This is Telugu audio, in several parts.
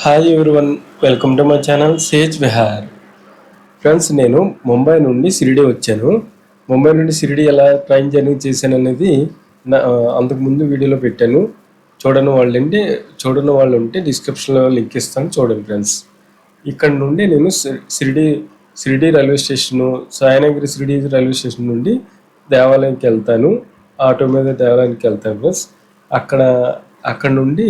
Hi one welcome to my channel sage Vihar friends నేను ముంబై నుండి షిరిడి వచ్చాను. ముంబై నుండి షిరిడి ఎలా ట్రైన్ జర్నీ చేశాను అనేది నా అంతకుముందు వీడియోలో పెట్టాను. చూడని వాళ్ళు అంటే చూడని వాళ్ళు ఉంటే డిస్క్రిప్షన్లో లింక్ ఇస్తాను చూడండి ఫ్రెండ్స్ ఇక్కడ నుండి నేను Shirdi Shirdi railway station Sainagar Shirdi railway station నుండి దేవాలయంకి వెళ్తాను. ఆటో మీద దేవాలయానికి వెళ్తాను ఫ్రెండ్స్ అక్కడ అక్కడ నుండి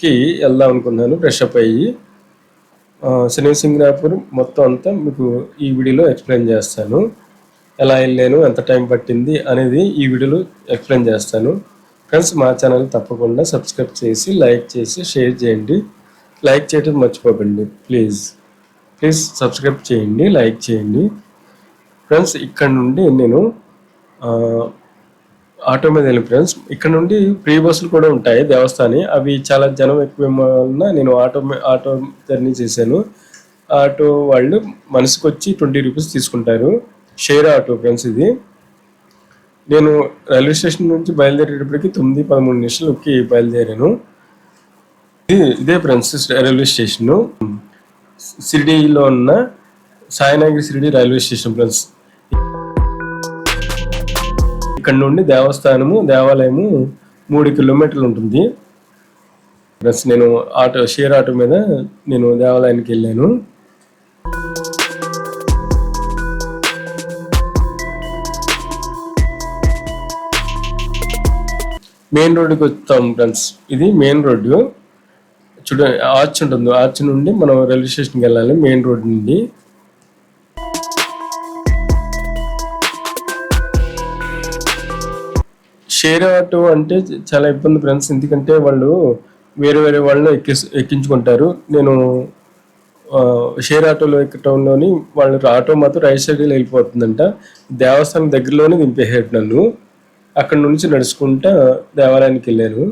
కి వెళ్దాం అనుకున్నాను ఫ్రెష్ అప్ అయ్యి. ఆ, మొత్తం అంతా మీకు ఈ వీడియోలో ఎక్స్ప్లెయిన్ చేస్తాను. ఎలా వెళ్ళాను ఎంత టైం పట్టింది అనేది ఈ వీడియోలో ఎక్స్ప్లెయిన్ చేస్తాను. ఫ్రెండ్స్ మా ఛానల్ తప్పకుండా సబ్స్క్రైబ్ చేసి లైక్ చేసి షేర్ చేయండి. లైక్ చేయడం మర్చిపోకండి ప్లీజ్ ప్లీజ్ సబ్స్క్రైబ్ చేయండి లైక్ చేయండి. ఫ్రెండ్స్ ఇక్కడ నుండి నేను ఆటో మీద వెళ్ళి ఫ్రెండ్స్. ఇక్కడ నుండి ఫ్రీ బస్సులు కూడా ఉంటాయి దేవస్థాని. అవి చాలా జనం ఎక్కువ వలన నేను ఆటో ఆటో జర్నీ చేశాను. ఆటో వాళ్ళు మనసుకు వచ్చి ట్వంటీ రూపీస్ తీసుకుంటారు. షేర్ ఆటో ఫ్రెండ్స్ ఇది. నేను రైల్వే స్టేషన్ నుంచి బయలుదేరేటప్పటికి తొమ్మిది పదమూడు నిమిషాలకి బయలుదేరాను. ఇది ఇదే ఫ్రెండ్స్ రైల్వే స్టేషన్. షిరిడీలో ఉన్న Sainagar Shirdi railway station friends. ఇక్కడ నుండి దేవస్థానము దేవాలయము మూడు కిలోమీటర్లు ఉంటుంది. ప్లస్ నేను ఆటో షేర్ ఆటో మీద నేను దేవాలయానికి వెళ్ళాను. మెయిన్ రోడ్డుకి వస్తాం ఫ్రెండ్స్ ఇది మెయిన్ రోడ్డు చూడ ఆర్చ్ ఉంటుంది. ఆర్చ్ నుండి మనం రైల్వే స్టేషన్కి వెళ్ళాలి మెయిన్ రోడ్ నుండి. షేర్ ఆటో అంటే చాలా ఇబ్బంది ఫ్రెండ్స్. ఎందుకంటే వాళ్ళు వేరే వేరే వాళ్ళని ఎక్కి ఎక్కించుకుంటారు. నేను షేర్ ఆటోలో ఎక్కటంలోని వాళ్ళ ఆటో మాత్రం రైట్ సైడ్లో వెళ్ళిపోతుందంట. దేవస్థానం దగ్గరలోనే దింపేసాడు నన్ను. అక్కడ నుంచి నడుచుకుంటా దేవాలయానికి వెళ్ళాను.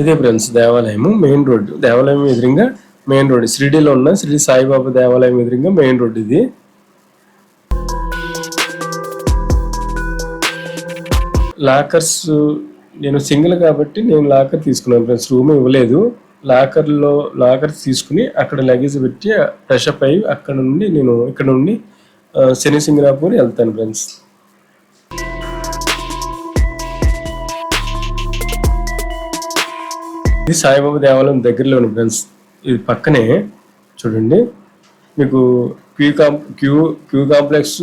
ఇదే ఫ్రెండ్స్ దేవాలయము మెయిన్ రోడ్డు. దేవాలయం ఎదురుగా మెయిన్ రోడ్డు. షిరిడీలో ఉన్న శ్రీ సాయిబాబా దేవాలయం ఎదురుగా మెయిన్ రోడ్ ఇది. లాకర్స్ నేను సింగిల్ కాబట్టి నేను లాకర్ తీసుకున్నాను ఫ్రెండ్స్. రూమ్ ఇవ్వలేదు. లాకర్లో లాకర్ తీసుకుని అక్కడ లగేజ్ పెట్టి ఫ్రెష్ అప్ అయ్యి అక్కడ నుండి నేను ఇక్కడ నుండి శని సింగరాపూర్ వెళ్తాను ఫ్రెండ్స్. ఇది సాయిబాబా దేవాలయం దగ్గరలో ఉంది ఫ్రెండ్స్. ఇది పక్కనే చూడండి. మీకు క్యూ కాం క్యూ క్యూ కాంప్లెక్స్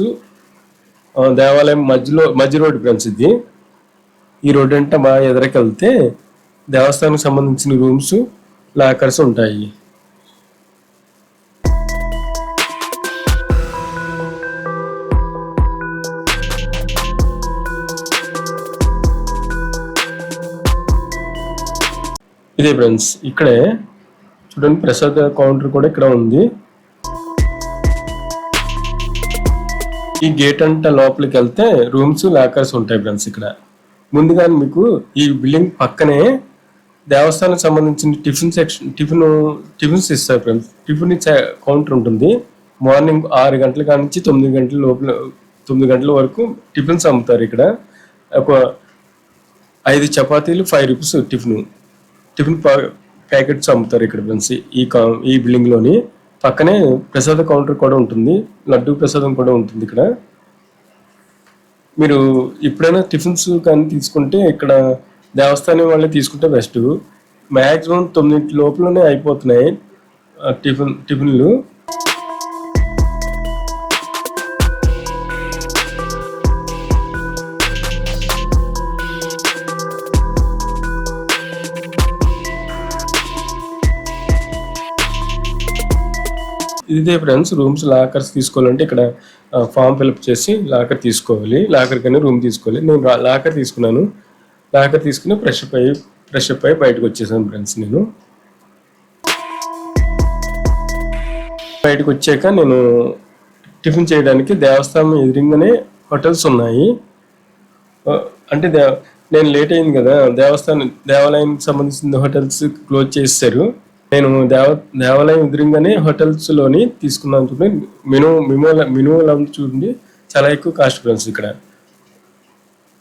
దేవాలయం మధ్యలో మధ్య రోడ్డు ఫ్రెండ్స్ ఇది. ఈ రోడ్డు అంటే మా ఎదురకెళ్తే దేవస్థానానికి సంబంధించిన రూమ్స్ లాకర్స్ ఉంటాయి. ఇదే ఫ్రెండ్స్ ఇక్కడే చూడండి ప్రసాద్ కౌంటర్ కూడా ఇక్కడ ఉంది. ఈ గేట్ అంట లోపలికి వెళ్తే రూమ్స్ లాకర్స్ ఉంటాయి ఫ్రెండ్స్ ఇక్కడ. ముందుగా మీకు ఈ బిల్డింగ్ పక్కనే దేవస్థానం సంబంధించిన టిఫిన్ సెక్షన్ టిఫిన్ టిఫిన్స్ ఇస్తారు ఫ్రెండ్స్. టిఫిన్ ఇచ్చే కౌంటర్ ఉంటుంది. మార్నింగ్ ఆరు గంటల కాడ నుంచి తొమ్మిది గంటల లోపల తొమ్మిది గంటల వరకు టిఫిన్స్ అమ్ముతారు ఇక్కడ. ఒక ఐదు చపాతీలు five rupees tiffin tiffin packets అమ్ముతారు ఇక్కడ ఫ్రెండ్స్. ఈ కా ఈ బిల్డింగ్లోని పక్కనే ప్రసాద కౌంటర్ కూడా ఉంటుంది. లడ్డు ప్రసాదం కూడా ఉంటుంది ఇక్కడ. మీరు ఎప్పుడైనా టిఫిన్స్ కానీ తీసుకుంటే ఇక్కడ దేవస్థానం వాళ్ళే తీసుకుంటే బెస్ట్. మ్యాక్సిమం తొమ్మిది లోపలనే అయిపోతున్నాయి టిఫిన్ టిఫిన్లు. ఇదే ఫ్రెండ్స్ రూమ్స్ లాకర్స్ తీసుకోవాలంటే ఇక్కడ ఫామ్ ఫిల్అప్ చేసి లాకర్ తీసుకోవాలి. లాకర్ కానీ రూమ్ తీసుకోవాలి. నేను లాకర్ తీసుకున్నాను. లాకర్ తీసుకుని ఫ్రెష్ అప్ అయ్యి ఫ్రెష్ అప్ అయ్యి బయటకు వచ్చేసాను ఫ్రెండ్స్ నేను. బయటకు వచ్చాక నేను టిఫిన్ చేయడానికి దేవస్థానం ఎదురుగానే హోటల్స్ ఉన్నాయి. అంటే దేవ నేను లేట్ అయింది కదా దేవస్థానం దేవాలయానికి సంబంధించిన హోటల్స్ క్లోజ్ చేస్తారు నేను దేవ దేవాలయం ఎదురుగానే హోటల్స్లోని తీసుకున్నాను చూడండి. మెనూ మెను మెను చూడండి. చాలా ఎక్కువ కాస్ట్ ఫ్రెండ్స్ ఇక్కడ.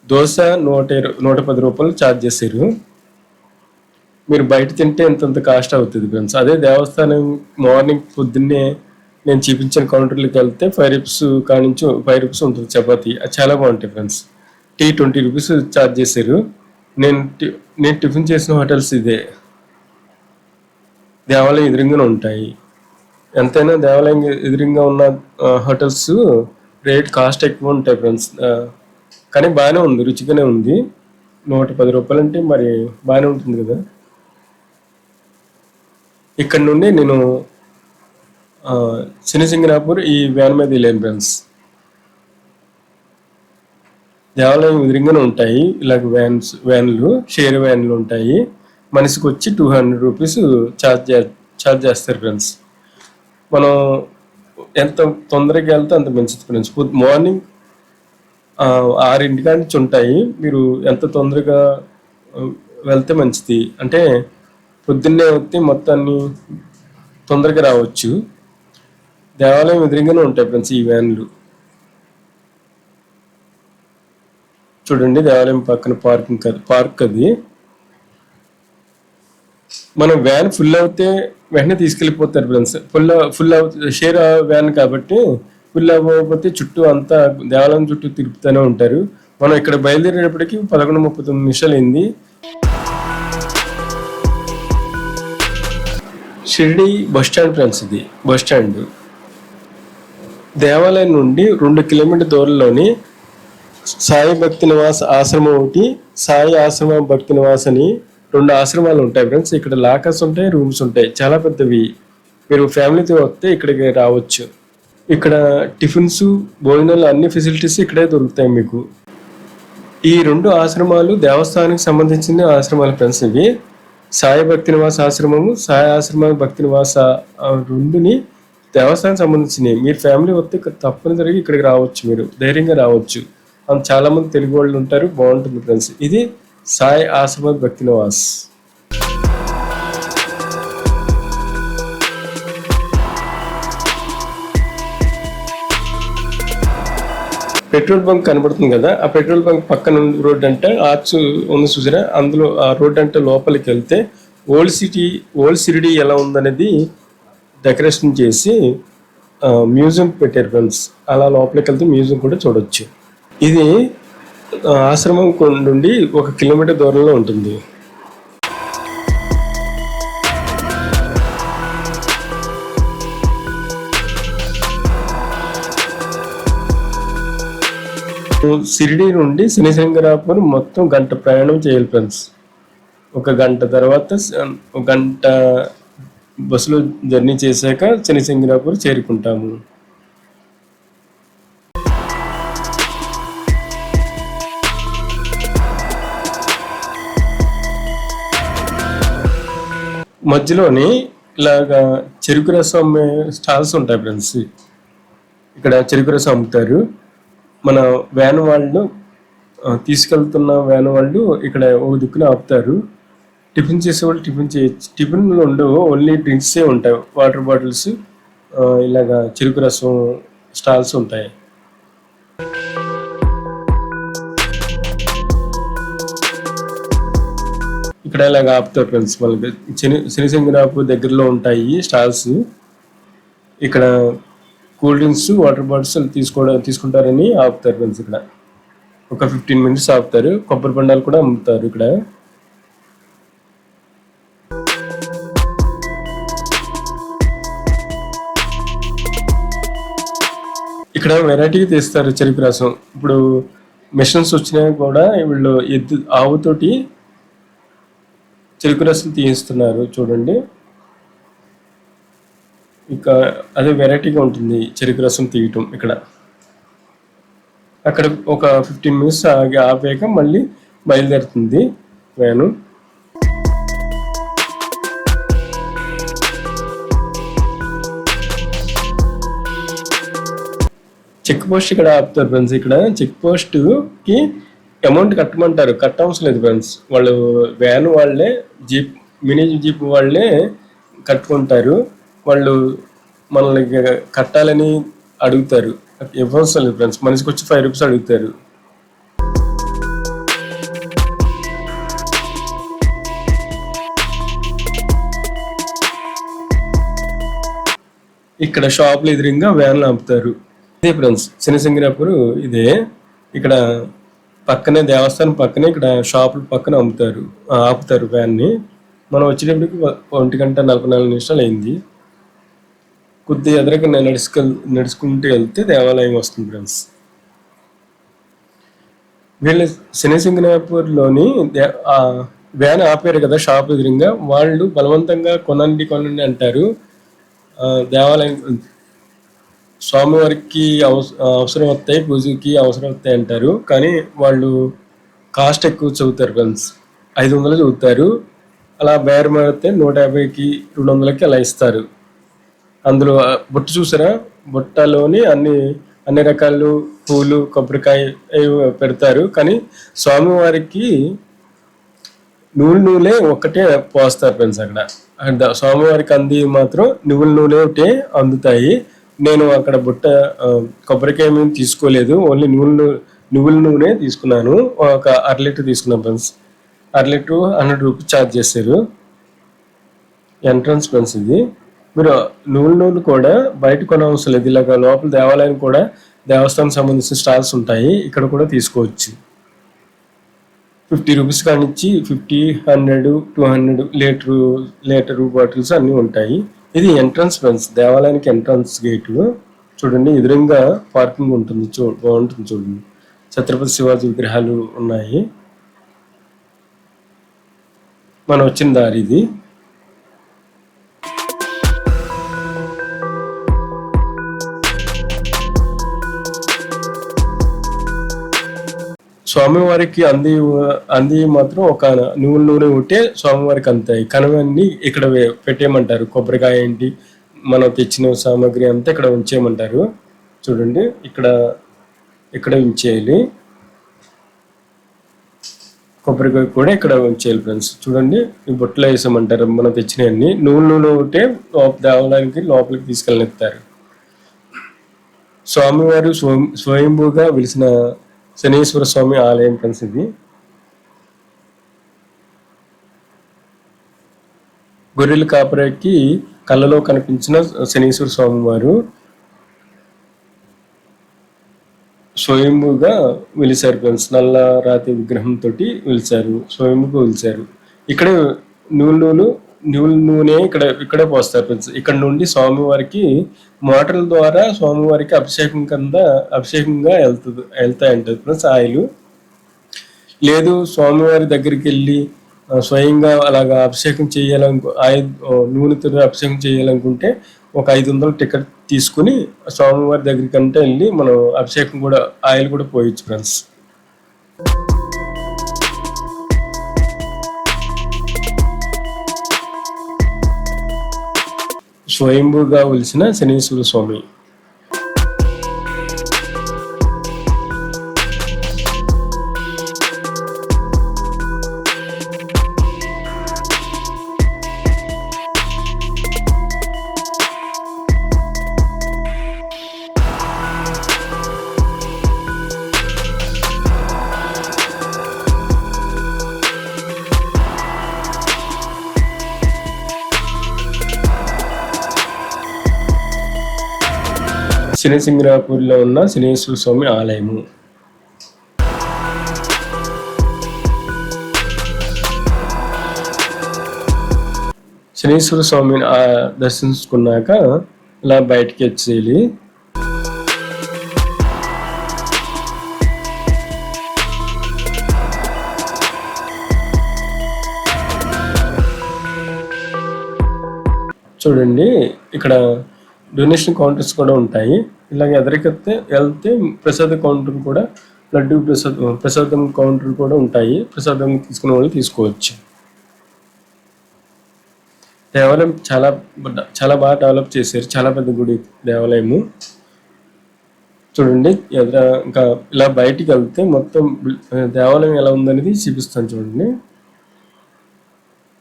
దోశ నూట ఇరవై నూట పది రూపాయలు ఛార్జ్ చేశారు. మీరు బయట తింటే ఎంతంత కాస్ట్ అవుతుంది ఫ్రెండ్స్. అదే దేవస్థానం మార్నింగ్ పొద్దున్నే నేను చూపించిన కౌంటర్లోకి వెళ్తే ఫైవ్ రూపీస్ కానించి ఫైవ్ రూపీస్ ఉంటుంది చపాతి. అది చాలా బాగుంటాయి friends. Tea twenty rupees charge చేశారు. నేను టి- నేను టిఫిన్ చేసిన హోటల్స్ ఇదే. దేవాలయం ఎదురుగానే ఉంటాయి. ఎంతైనా దేవాలయం ఎదురుగా ఉన్న హోటల్స్ రేట్ కాస్ట్ ఎక్కువ ఉంటాయి ఫ్రెండ్స్. కానీ బాగానే ఉంది రుచిగానే ఉంది. నూట పది రూపాయలు అంటే మరి బాగానే ఉంటుంది కదా. ఇక్కడ నుండి నేను ఆ, శనిసింగనాపూర్ ఈ వ్యాన్ మీద వెళ్ళాను ఫ్రెండ్స్. దేవాలయం ఎదురుగానే ఉంటాయి. ఇలాగ వ్యాన్స్ వ్యాన్లు షేర్ వ్యాన్లు ఉంటాయి. మనిషికి వచ్చి two hundred rupees charge charge చేస్తారు ఫ్రెండ్స్ మనం ఎంత తొందరగా వెళ్తే అంత మంచిది ఫ్రెండ్స్ పొద్దు మార్నింగ్ ఆరింటి నుంచి ఉంటాయి. మీరు ఎంత తొందరగా వెళ్తే మంచిది. అంటే పొద్దున్నే వస్తే మొత్తాన్ని తొందరగా రావచ్చు. దేవాలయం ఎదురుగానే ఉంటాయి ఫ్రెండ్స్ ఈ వ్యాన్లు చూడండి దేవాలయం పక్కన పార్కింగ్ అది పార్క్ అది. మనం వ్యాన్ ఫుల్ అవుతే వెంటనే తీసుకెళ్ళిపోతారు ఫ్రెండ్స్ ఫుల్ ఫుల్ అవుతుంది షేర్ వ్యాన్ కాబట్టి ఫుల్ అవ్వకపోతే చుట్టూ అంతా దేవాలయం చుట్టూ తిరుగుతూనే ఉంటారు. మనం ఇక్కడ బయలుదేరేటప్పటికి పదకొండు ముప్పై తొమ్మిది నిమిషాలు అయింది షిరిడి బస్ స్టాండ్ ఫ్రెండ్స్ ఇది బస్ స్టాండ్. దేవాలయం నుండి రెండు కిలోమీటర్ దూరంలోని సాయి భక్తి నివాస్ ఆశ్రమం ఒకటి సాయి ఆశ్రమం భక్తి నివాస్ అని రెండు ఆశ్రమాలు ఉంటాయి ఫ్రెండ్స్ ఇక్కడ లాకర్స్ ఉంటాయి రూమ్స్ ఉంటాయి. చాలా పెద్దవి. మీరు ఫ్యామిలీతో వస్తే ఇక్కడికి రావచ్చు. ఇక్కడ టిఫిన్స్ భోజనాలు అన్ని ఫెసిలిటీస్ ఇక్కడే దొరుకుతాయి మీకు. ఈ రెండు ఆశ్రమాలు దేవస్థానానికి సంబంధించిన ఆశ్రమాలు ఫ్రెండ్స్ ఇవి. సాయి భక్తి నివాస ఆశ్రమము సాయి ఆశ్రమ భక్తి నివాస రెండుని దేవస్థానం సంబంధించినవి. మీరు ఫ్యామిలీ వస్తే తప్పనిసరిగా ఇక్కడికి రావచ్చు మీరు. ధైర్యంగా రావచ్చు. అంత చాలా మంది తెలుగు వాళ్ళు ఉంటారు. బాగుంటుంది ఫ్రెండ్స్ ఇది సాయి ఆశ్రమ భక్తి నివాస్ పెట్రోల్ బంక్ కనబడుతుంది కదా ఆ పెట్రోల్ బంక్ పక్కన రోడ్ అంటే ఆర్చ్ ఉంది చూసారా అందులో ఆ రోడ్ అంటే లోపలికి వెళ్తే ఓల్డ్ సిటీ ఓల్డ్ సిరిడి ఎలా ఉందనేది డెకరేషన్ చేసి మ్యూజియం పెట్టారు ఫ్రెండ్స్. అలా లోపలికి వెళ్తే మ్యూజియం కూడా చూడొచ్చు. ఇది ఆశ్రమం నుండి ఒక కిలోమీటర్ దూరంలో ఉంటుంది. సిరిడి నుండి శనిశంకరాపురం మొత్తం గంట ప్రయాణం చేయాలి ఫ్రెండ్స్. ఒక గంట తర్వాత ఒక గంట బస్సులో జర్నీ చేశాక శనిశంకరాపురం చేరుకుంటాము. మధ్యలోని ఇలాగా చెరుకు రసం అమ్మే స్టాల్స్ ఉంటాయి ఫ్రెండ్స్. ఇక్కడ చెరుకు రసం అమ్ముతారు మన వ్యాన్ వాళ్ళు తీసుకెళ్తున్న వ్యాన్ వాళ్ళు ఇక్కడ ఒక దిక్కున ఆపుతారు. టిఫిన్ చేసేవాళ్ళు టిఫిన్ చేయొచ్చు టిఫిన్లు ఉండవు ఓన్లీ డ్రింక్సే ఉంటాయి. వాటర్ బాటిల్స్ ఇలాగా చెరుకు రసం స్టాల్స్ ఉంటాయి. ఇక్కడ ఇలాగ ఆపుతారు ఫ్రెండ్స్ మనకి శని శనిసింగరాపు దగ్గరలో ఉంటాయి స్టాల్స్. ఇక్కడ కూల్ డ్రింక్స్ వాటర్ బాటిల్స్ తీసుకోవడం తీసుకుంటారని ఆపుతారు ఫ్రెండ్స్ ఇక్కడ. ఒక ఫిఫ్టీన్ మినిట్స్ ఆపుతారు. కొబ్బరి బండాలు కూడా అమ్ముతారు ఇక్కడ. ఇక్కడ వెరైటీగా తీస్తారు చెరుకు రసం. ఇప్పుడు మిషన్స్ వచ్చినా కూడా వీళ్ళు ఎద్దు ఆవుతోటి చెరుకు రసం తీయిస్తున్నారు చూడండి. ఇంకా అదే వెరైటీగా ఉంటుంది చెరుకు రసం తీయటం ఇక్కడ. అక్కడ ఒక ఫిఫ్టీన్ మినిట్స్ ఆగి ఆపాక మళ్ళీ బయలుదేరుతుంది వ్యాను. చెక్ పోస్ట్ ఇక్కడ ఆపుతారు ఫ్రెండ్స్ ఇక్కడ. చెక్ పోస్ట్కి అమౌంట్ కట్టమంటారు కట్టవసరం లేదు ఫ్రెండ్స్. వాళ్ళు వ్యాన్ వాళ్ళే జీప్ మినీ జీప్ వాళ్ళే కట్టుకుంటారు. వాళ్ళు మనల్ని కట్టాలని అడుగుతారు. ఇవ్వవసరం లేదు ఫ్రెండ్స్. మనిషికి వచ్చి ఫైవ్ రూపీస్ అడుగుతారు. ఇక్కడ షాపులు ఎదురుగా వ్యాన్లు ఆపుతారు. ఇదే ఫ్రెండ్స్. చిన్న సింగరాపూర్ ఇదే. ఇక్కడ పక్కనే దేవస్థానం పక్కనే ఇక్కడ షాపులు పక్కన అమ్ముతారు ఆపుతారు వ్యాన్ని. మనం వచ్చేటప్పటికి ఒంటి గంట నలభై నాలుగు నిమిషాలు అయింది. కొద్దిగా ఎదురక నేను నడుచుకు నడుచుకుంటూ వెళ్తే దేవాలయం వస్తుంది ఫ్రెండ్స్. వీళ్ళు శనిసింగనాపూర్లోని దే- వ్యాన్ ఆపారు కదా షాప్ ఎదురుగా. వాళ్ళు బలవంతంగా కొనండి కొనండి అంటారు. దేవాలయం స్వామివారికి అవస- అవసరం వస్తాయి పూజకి అవసరం వస్తాయి అంటారు. కానీ వాళ్ళు కాస్ట్ ఎక్కువ చదువుతారు ఫ్రెండ్స్. ఐదు వందలు చదువుతారు. అలా బేరం నూట యాభైకి రెండు వందలకి అలా ఇస్తారు. అందులో బుట్ట చూసారా? బుట్టలోని అన్ని అన్ని రకాలు పూలు కొబ్బరికాయ పెడతారు. కానీ స్వామివారికి నూనె నూనె ఒక్కటే పోస్తారు ఫ్రెండ్స్ అక్కడ. అండ్ స్వామివారికి అంది మాత్రం నువ్వుల నూనె ఒకటే అందుతాయి. నేను అక్కడ బుట్ట కొబ్బరికాయ మేము తీసుకోలేదు. ఓన్లీ నూనె నువ్వుల నూనె తీసుకున్నాను. ఒక అర లీటర్ తీసుకున్నాను ఫ్రెండ్స్ అర లీటర్ హండ్రెడ్ రూపీస్ ఛార్జ్ చేశారు. ఎంట్రన్స్ ఫ్రెండ్స్ ఇది. మీరు నూనె నూనె కూడా బయట కొనవసరం లేదు. ఇలాగ లోపల దేవాలయం కూడా దేవస్థానం సంబంధించిన స్టాల్స్ ఉంటాయి. ఇక్కడ కూడా తీసుకోవచ్చు. Fifty rupees కానిచ్చి fifty hundred two hundred litre litre bottles అన్నీ ఉంటాయి. ఇది ఎంట్రన్స్ ఫ్రెండ్స్ దేవాలయానికి ఎంట్రన్స్ గేట్ చూడండి ఎదురుగా పార్కింగ్ ఉంటుంది. చూ బాగుంటుంది చూడండి. ఛత్రపతి శివాజీ విగ్రహాలు ఉన్నాయి. మనం వచ్చిన దారి ఇది. స్వామివారికి అంది అంది మాత్రం ఒక నువ్వుల నూనె ఉంటే స్వామివారికి అంతాయి కనవన్నీ ఇక్కడ పెట్టేయమంటారు. కొబ్బరికాయ ఏంటి మనం తెచ్చిన సామాగ్రి అంతా ఇక్కడ ఉంచేయమంటారు. చూడండి ఇక్కడ ఇక్కడ ఉంచేయాలి. కొబ్బరికాయ కూడా ఇక్కడ ఉంచేయాలి ఫ్రెండ్స్. చూడండి ఈ బొట్టలో వేసామంటారు మనం తెచ్చినవన్నీ నూనె నూనె ఉంటే లోప దేవాలయానికి లోపలికి తీసుకెళ్ళనిస్తారు. స్వామివారు స్వయం స్వయంభూగా వెలిసిన శనీశ్వర స్వామి ఆలయం ఫ్రెండ్స్ ఇది. గొర్రెల కాపరికి కళ్ళలో కనిపించిన శనీశ్వర స్వామి వారు స్వయంభూగా వెలిశారు ఫ్రెండ్స్. నల్ల రాతి విగ్రహం తోటి వెలిశారు స్వయంభూగా వెలిశారు. ఇక్కడే నూలు నూలు నువ్వుల నూనె ఇక్కడ ఇక్కడే పోస్తారు ఫ్రెండ్స్. ఇక్కడ నుండి స్వామివారికి మోటార్ల ద్వారా స్వామివారికి అభిషేకం కింద అభిషేకంగా వెళ్తుంది వెళ్తాయంటది ఫ్రెండ్స్ ఆయిల్ లేదు స్వామివారి దగ్గరికి వెళ్ళి స్వయంగా అలాగా అభిషేకం చేయాలనుకో ఆయి నూనెతో అభిషేకం చేయాలనుకుంటే ఒక ఐదు వందలు టికెట్ తీసుకుని స్వామివారి దగ్గరికి అంటే వెళ్ళి మనం అభిషేకం కూడా ఆయిల్ కూడా పోయొచ్చు ఫ్రెండ్స్. స్వయంభూగా వెలిసిన శనీశ్వర స్వామి. శనిసింగరాపూర్లో ఉన్న శనీశ్వర స్వామి ఆలయము. శనీశ్వర స్వామిని దర్శించుకున్నాక ఇలా బయటికి వచ్చేయాలి. చూడండి ఇక్కడ డొనేషన్ కౌంటర్స్ కూడా ఉంటాయి. ఇలాగ ఎదరికెత్తే వెళ్తే ప్రసాద కౌంటర్ కూడా లడ్డు ప్రసాద్ ప్రసాదం కౌంటర్ కూడా ఉంటాయి. ప్రసాదం తీసుకునే వాళ్ళు తీసుకోవచ్చు. దేవాలయం చాలా చాలా బాగా డెవలప్ చేశారు. చాలా పెద్ద గుడి దేవాలయము. చూడండి ఎదుర ఇంకా ఇలా బయటికి వెళ్తే మొత్తం దేవాలయం ఎలా ఉందనేది చూపిస్తాను చూడండి.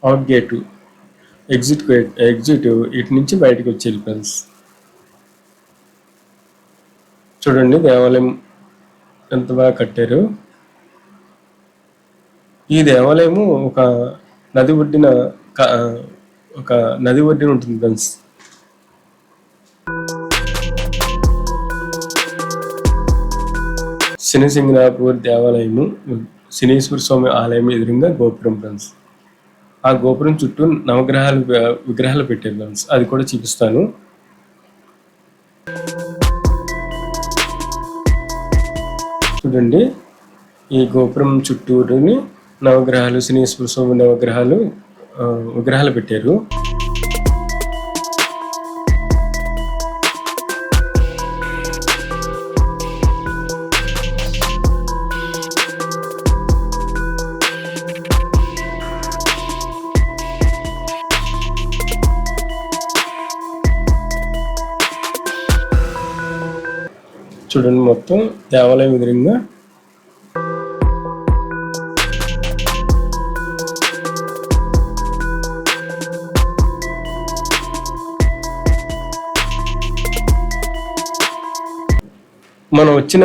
అవుట్ గేటు ఎగ్జిట్ ఎగ్జిట్ ఇటు నుంచి బయటకు వచ్చేది వెళ్ళిపోయింది చూడండి దేవాలయం ఎంత బాగా కట్టారు. ఈ దేవాలయము ఒక నది ఒడ్డిన ఒక నది ఒడ్డిన ఉంటుంది ఫ్రెండ్స్. శనిసింగనాపూర్ దేవాలయము శనీశ్వర స్వామి ఆలయం ఎదురుగా గోపురం ఫ్రెండ్స్. ఆ గోపురం చుట్టూ నవగ్రహాలు విగ్రహాలు పెట్టారు ఫ్రెండ్స్. అది కూడా చూపిస్తాను. చూడండి. ఈ గోపురం చుట్టూరుని నవగ్రహాలు శనీశ్వర స్వామి నవగ్రహాలు ఆ, విగ్రహాలు పెట్టారు. చూడండి మొత్తం దేవాలయం ఎదురుగా. మనం వచ్చిన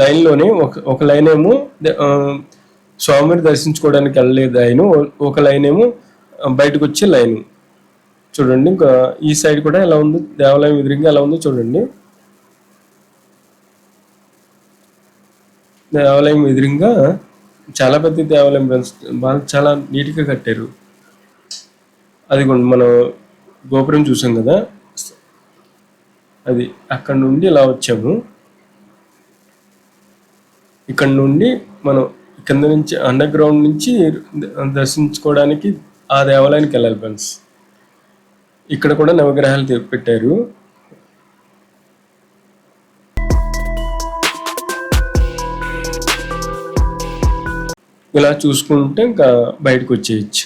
లైన్లోనే ఒక ఒక లైన్ ఏమో స్వామిని దర్శించుకోవడానికి వెళ్ళలేదు ఆయన. ఒక లైన్ ఏమో బయటకు వచ్చే లైన్. చూడండి ఇంకా ఈ సైడ్ కూడా ఎలా ఉందో? దేవాలయం ఎదురుగా ఎలా ఉందో చూడండి. దేవాలయం ఎదురుగా చాలా పెద్ద దేవాలయం ఫ్రెండ్స్. బాగా చాలా నీట్గా కట్టారు. అది మనం గోపురం చూసాం కదా. అది అక్కడ నుండి ఇలా వచ్చాము. ఇక్కడ నుండి మనం కింద నుంచి అండర్ గ్రౌండ్ నుంచి దర్శించుకోవడానికి ఆ దేవాలయానికి వెళ్ళాలి ఫ్రెండ్స్. ఇక్కడ కూడా నవగ్రహాలు పెట్టారు. ఇలా చూసుకుంటే ఇంకా బయటకు వచ్చేయచ్చు.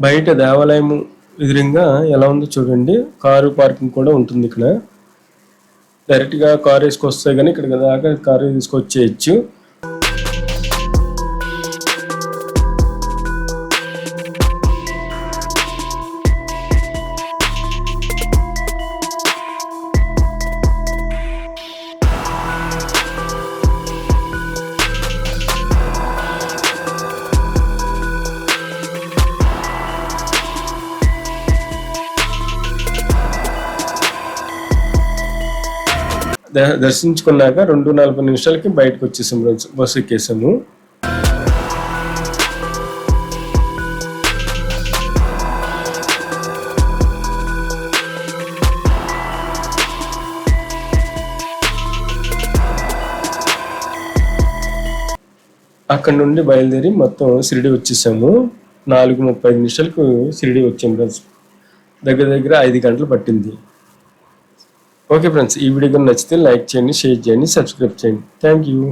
బయట దేవాలయం ఎదురుగా ఎలా ఉందో చూడండి. కారు పార్కింగ్ కూడా ఉంటుంది ఇక్కడ. డైరెక్ట్గా కారు వేసుకొస్తే కానీ ఇక్కడ దాకా కారు తీసుకొచ్చేయచ్చు. దర్శించుకున్నాక రెండు నలభై నిమిషాలకి బయటకు వచ్చేసాం బస్సు ఎక్కేసాము. అక్కడ నుండి బయలుదేరి మొత్తం షిరిడి వచ్చేసాము. నాలుగు ముప్పై నిమిషాలకు షిరిడి వచ్చాము ఫ్రెండ్స్ దగ్గర దగ్గర ఐదు గంటలు పట్టింది. ఓకే ఫ్రెండ్స్ ఈ వీడియో నచ్చితే లైక్ చేయండి షేర్ చేయండి సబ్స్క్రైబ్ చేయండి. Thank you